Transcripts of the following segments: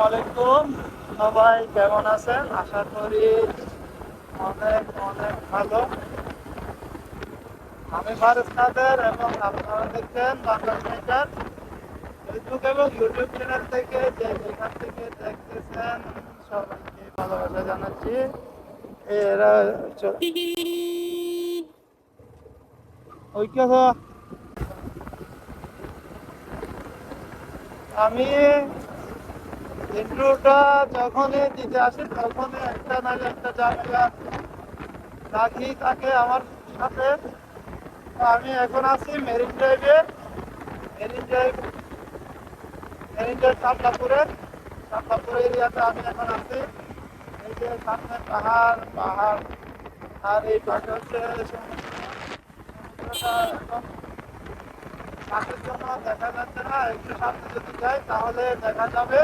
আলাইকুম সবাই কেমন আছেন? আশা করি অনেক অনেক ভালো। আমি ফারুক কাদের এবং আপনারা দেখছেন বাংলা মিটার ফেসবুক এবং ইউটিউব চ্যানেল থেকে যে যেখান থেকে দেখতেছেন সবাইকে আমি ইন্ট্রোটা যখনই দিতে আসি, তখনই একটা না একটা জায়গা রাখি থাকে আমার সাথে। আমি এখন আছি মেরিন ড্রাইভে। মেরিন ড্রাইভ মেরিন ড্রাইভ শাপলাপুরে শাপলাপুর এরিয়াতে আমি এখন আছি। সামনে পাহাড় পাহাড়। আর এই দেখা যাচ্ছে না, একটু সামনে যদি তাহলে দেখা যাবে।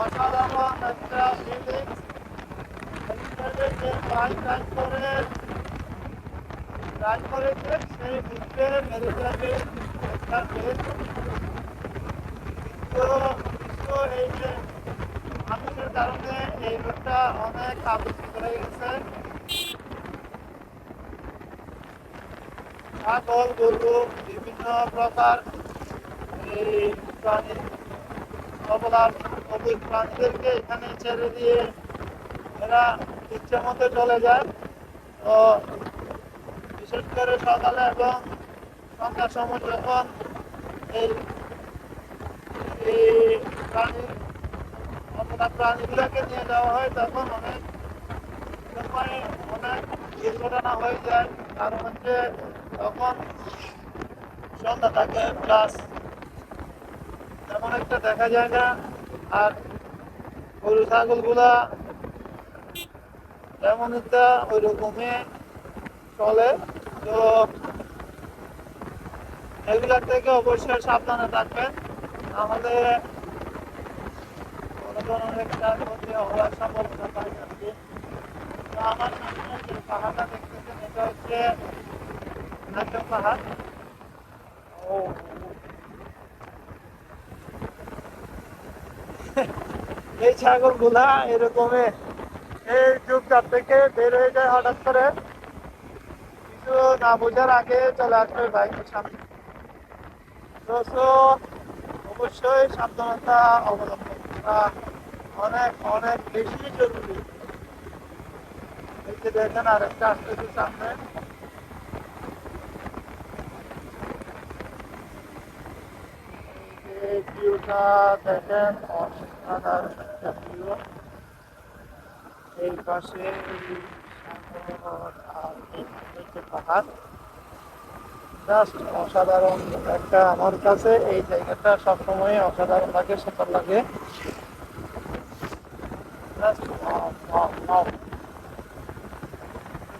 অসাধারণ একটা ফিলিংস করে রাইড করেছে সেই মুহূর্তে মেরে যাবে একটা বেশ তো এই যে মানুষের কারণে এই অনেক হয়ে গেছে। ছাগল, গরু, বিভিন্ন প্রকার এই প্রাণী অবলার অবুজ প্রাণীদেরকে এখানে ছেড়ে দিয়ে এরা ইচ্ছে মতো চলে যায়। তো বিশেষ করে সকালে এবং সন্ধ্যার সময় যখন এই প্রাণী অবলা প্রাণীগুলোকে নিয়ে যাওয়া হয়, তখন অনেক সময় অনেক দুর্ঘটনা হয়ে যায়। কারণ হচ্ছে তখন সন্ধ্যা থাকে প্লাস তেমন একটা দেখা যায় না। আর গরু ছাগলগুলা তেমন একটা ওই রকমই চলে। তো এগুলার থেকে অবশ্যই সাবধানে থাকবেন। তাহলে কোনো ধরনের পাহাড়। ও। এই ছাগলগুলা এরকমই এই যুগটার থেকে বের হয়ে যায় হঠাৎ করে। কিছু না আগে চলে আসবে বাইকের সামনে। তো অবশ্যই সাবধানতা অবলম্বন করা অনেক অনেক বেশি জরুরি। এই যে দেখেন আরেকটা আসতেছে সামনে। দেখেন, অসাধারণ একটা এই পাশে জাস্ট অসাধারণ একটা আমার কাছে এই জায়গাটা সবসময় অসাধারণ লাগে, সুন্দর লাগে.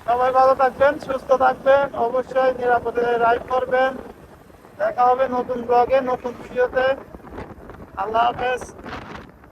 সবাই ভালো থাকবেন, সুস্থ থাকবেন, অবশ্যই নিরাপদে রাইড করবেন। দেখা হবে নতুন ব্লগে নতুন ভিডিওতে। আল্লাহ হাফেজ।